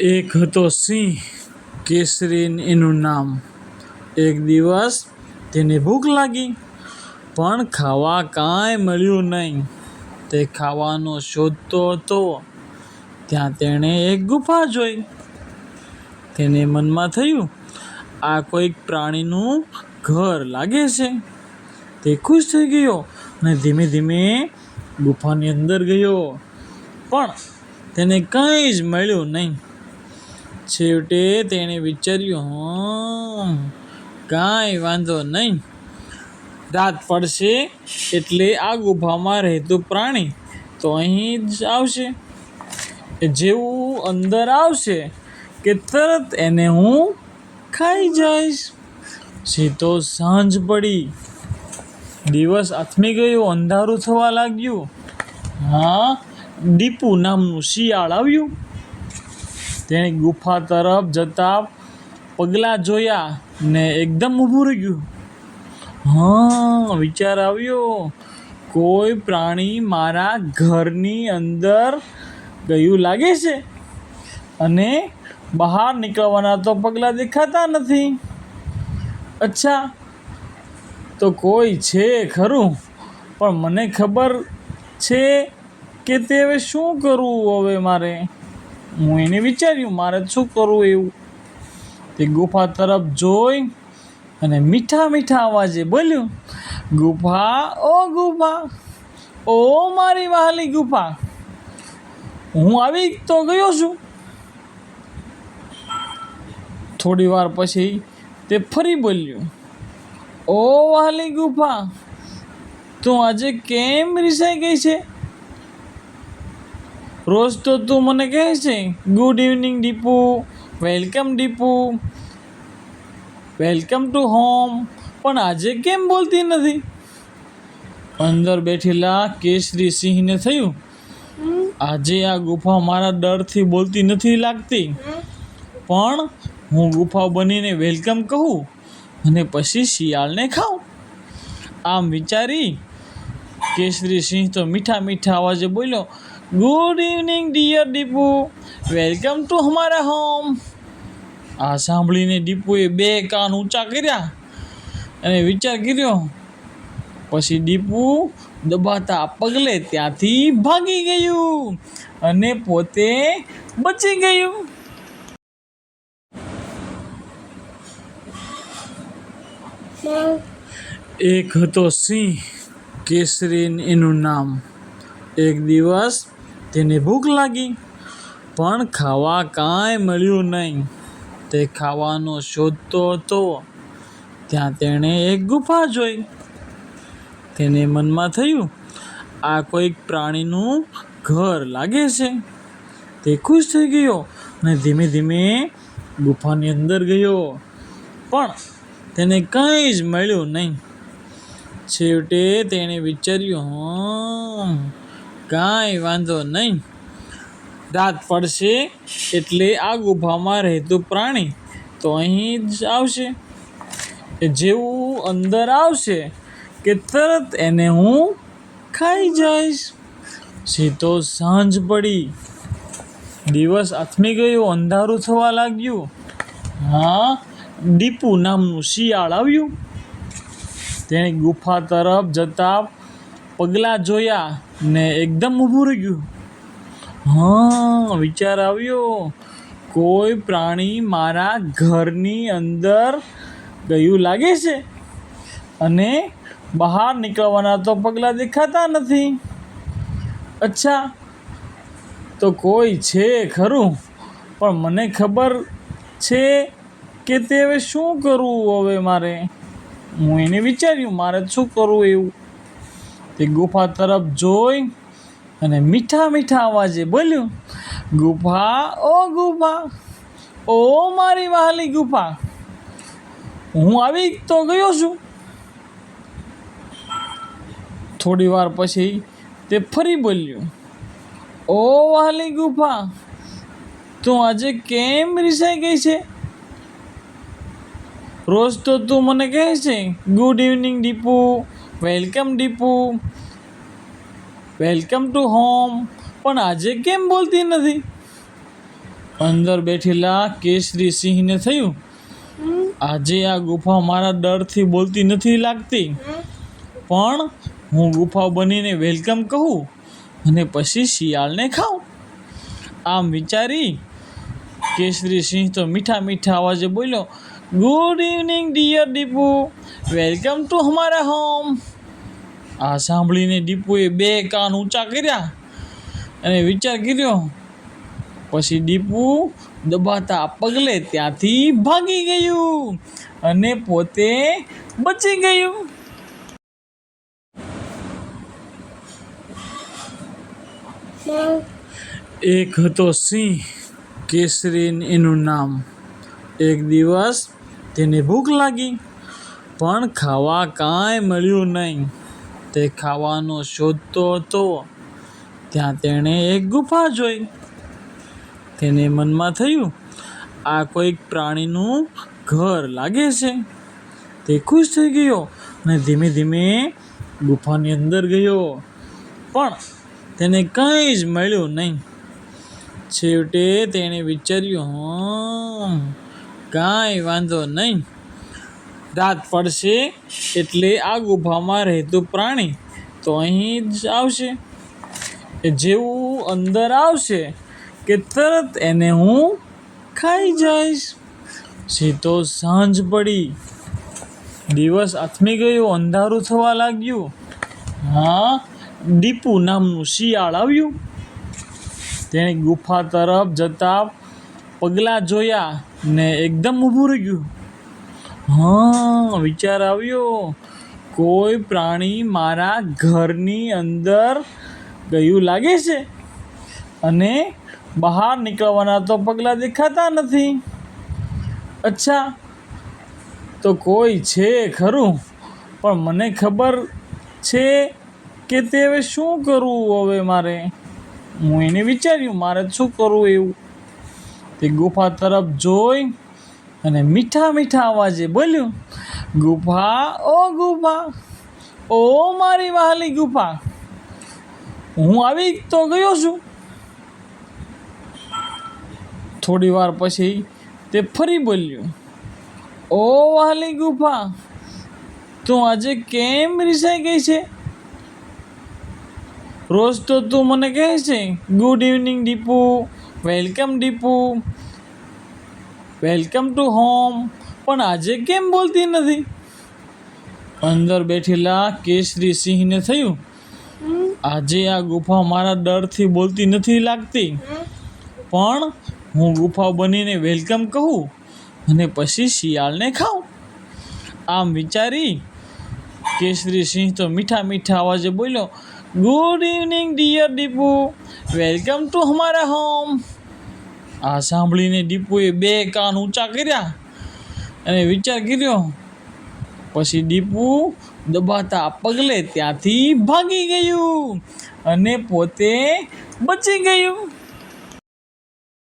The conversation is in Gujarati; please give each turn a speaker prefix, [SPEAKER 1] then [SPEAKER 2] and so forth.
[SPEAKER 1] એક હતો સિંહ કેસરી એનું નામ. એક દિવસ તેને ભૂખ લાગી, પણ ખાવા કાંઈ મળ્યું નહીં. તે ખાવાનો શોધતો હતો. ત્યાં તેણે એક ગુફા જોઈ. તેને મનમાં થયું, આ કોઈક પ્રાણીનું ઘર લાગે છે. તે ખુશ થઈ ગયો અને ધીમે ધીમે ગુફાની અંદર ગયો. પણ તેને કંઈ જ મળ્યું નહીં. છેવટે તેણે વિચાર્યું કાંઈ વાંધો નહીં. રાત પડશે એટલે આ ગુફામાં રહેતું પ્રાણી તો અહીં જ આવશે. જેવું અંદર આવશે કે તરત એને હું ખાઈ જઈશ. સીધો સાંજ પડી. દિવસ અથમી ગયો, અંધારું થવા લાગ્યું. હા દીપુ નામનું શિયાળ આવ્યું. તેણે ગુફા તરફ જતા પગલાં જોયા ને એકદમ ઊભું રહી ગયું. હા, વિચાર આવ્યો, કોઈ પ્રાણી મારા ઘરની અંદર ગયું લાગે છે અને બહાર નીકળવાના તો પગલાં દેખાતા નથી. અચ્છા, તો કોઈ છે ખરું, પણ મને ખબર છે કે તે હવે શું કરવું હવે મારે? હું એને વિચાર્યું, મારે શું કરવું એવું? તે ગુફા તરફ જોઈ અને મીઠા મીઠા અવાજે બોલ્યું, ગુફા, ઓ ગુફા, ઓ મારી વહાલી ગુફા, હું આવી તો ગયો છું. થોડી વાર પછી તે ફરી બોલ્યું, ઓ વહાલી ગુફા, તું આજે કેમ રિસાઈ ગઈ છે? રોજ તો તું મને કહે છે good evening Deepu welcome Deepu welcome to home પણ આજે કેમ બોલતી નથી? અંદર બેઠેલા કેસરી સિંહને થયું. આજે આ ગુફા મારા ડરથી બોલતી નથી લાગતી. પણ હું ગુફા બનીને વેલકમ કહું અને પછી શિયાળને ખાઉં. આમ વિચારી કેસરી સિંહ તો મીઠા મીઠા અવાજે બોલ્યો good evening dear Deepu welcome to હમારા home આ સાંભળીને દીપુએ બે કાન ઊંચા કર્યા અને વિચાર કર્યો. પછી દીપુ દબાતા પગલે ત્યાંથી ભાગી ગયું અને પોતે બચી ગયું. એક હતો સિંહ કેસરી એનું નામ. એક દિવસ તેને ભૂખ લાગી. પણ ખાવા કાંઈ મળ્યું નહીં. તે ખાવાનો શોધતો હતો. ત્યાં તેણે એક ગુફા જોઈ. તેને મનમાં થયું, આ કોઈક પ્રાણીનું ઘર લાગે છે. તે ખુશ થઈ ગયો અને ધીમે ધીમે ગુફાની અંદર ગયો. પણ તેને કંઈ જ મળ્યું નહીં. છેવટે તેણે વિચાર્યું હં કાંઈ વાંધો નહીં. રાત પડશે એટલે આ ગુફામાં રહેતું પ્રાણી તો અહીં જ આવશે. જેવું અંદર આવશે કે તરત એને હું ખાઈ જઈશ. સીધો સાંજ પડી. દિવસ અથમી ગયો, અંધારું થવા લાગ્યું. હા, દીપુ નામનું શિયાળ આવ્યું. તેણે ગુફા તરફ જતા પગલાં જોયા ને એકદમ ઊભું રહી ગયું. હા, વિચાર આવ્યો, કોઈ પ્રાણી મારા ઘરની અંદર ગયું લાગે છે? અને બહાર નીકળવાના તો પગલાં દેખાતા નથી. અચ્છા, તો કોઈ છે ખરું? પણ મને ખબર છે કે તે હવે શું કરવું હવે મારે? હું એને વિચાર્યું, મારે શું કરવું એવું? તે ગુફા તરફ જોઈ અને મીઠા મીઠા અવાજે બોલ્યું, ગુફા, ઓ ગુફા, ઓ મારી વહાલી ગુફા, હું આવી તો ગયો છું. થોડી વાર પછી તે ફરી બોલ્યું, ઓ વહાલી ગુફા, તું આજે કેમ રિસાઈ ગઈ છે? રોજ તો તું મને કહે છે good evening Deepu welcome Deepu. Welcome to home. પણ આજે કેમ બોલતી નથી? અંદર બેઠેલા કેસરી સિંહને થયું. આજે આ ગુફા મારા ડરથી બોલતી નથી લાગતી. પણ હું ગુફા બનીને વેલકમ કહું અને પછી શિયાળને ખાઉં. આમ વિચારી કેસરી સિંહ તો મીઠા મીઠા અવાજે બોલ્યો good evening dear Deepu welcome to હમારા home આ સાંભળીને દીપુએ બે કાન ઊંચા કર્યા અને વિચાર કર્યો, પછી દીપુ દબાતા પગલે ત્યાંથી ભાગી ગયું અને પોતે બચી ગયું. એક હતો સિંહ કેસરી એનું નામ. એક દિવસ તેને ભૂખ લાગી, પણ ખાવા કાંઈ મળ્યું નહીં. તે ખાવાનો શોધતો હતો. ત્યાં તેણે એક ગુફા જોઈ. તેને મનમાં થયું, આ કોઈક પ્રાણીનું ઘર લાગે છે. તે ખુશ થઈ ગયો અને ધીમે ધીમે ગુફાની અંદર ગયો. પણ તેને કંઈ જ મળ્યું નહીં. છેવટે તેણે વિચાર્યું કાંઈ વાંધો નહીં. રાત પડશે એટલે આ ગુફામાં રહેતું પ્રાણી તો અહીં જ આવશે. જેવું અંદર આવશે કે તરત એને હું ખાઈ જઈશ. સીધો સાંજ પડી. દિવસ આથમી ગયો, અંધારું થવા લાગ્યું. હા, દીપુ નામનું શિયાળ આવ્યું. તેણે ગુફા તરફ જતા પગલાં જોયા ને એકદમ ઊભું રહી ગયું હા, વિચાર આવ્યો. કોઈ પ્રાણી મારા ઘરની અંદર ગયું લાગે છે? અને બહાર નીકળવાના તો પગલાં દેખાતા નથી. અચ્છા, તો કોઈ છે ખરું? પણ મને ખબર છે કે તે હવે શું કરવું હવે મારે? હું એને વિચાર્યું, મારે શું કરવું એવું? તે ગુફા તરફ જોઈ અને મીઠા મીઠા અવાજે બોલ્યું, ગુફા, ઓ ગુફા, ઓ મારી વહાલી ગુફા, હું આવી તો ગયો છું. થોડી વાર પછી તે ફરી બોલ્યું, ઓ વહાલી ગુફા, તું આજે કેમ રિસાઈ ગઈ છે? રોજ તો તું મને કહે છે, good evening Deepu welcome Deepu welcome to home. પણ આજે કેમ બોલતી નથી? અંદર બેઠેલા કેસરી સિંહને થયું. આજે આ ગુફા મારા ડરથી બોલતી નથી લાગતી. પણ હું ગુફા બનીને વેલકમ કહું અને પછી શિયાળને ખાઉં. આમ વિચારી કેસરી સિંહ તો મીઠા મીઠા અવાજે બોલ્યો good evening dear Deepu welcome to હમારા home આ સાંભળીને દીપુએ બે કાન ઊંચા કર્યા અને વિચાર કર્યો, પછી દીપુ દબાતા પગલે ત્યાંથી ભાગી ગયું અને પોતે બચી ગયું.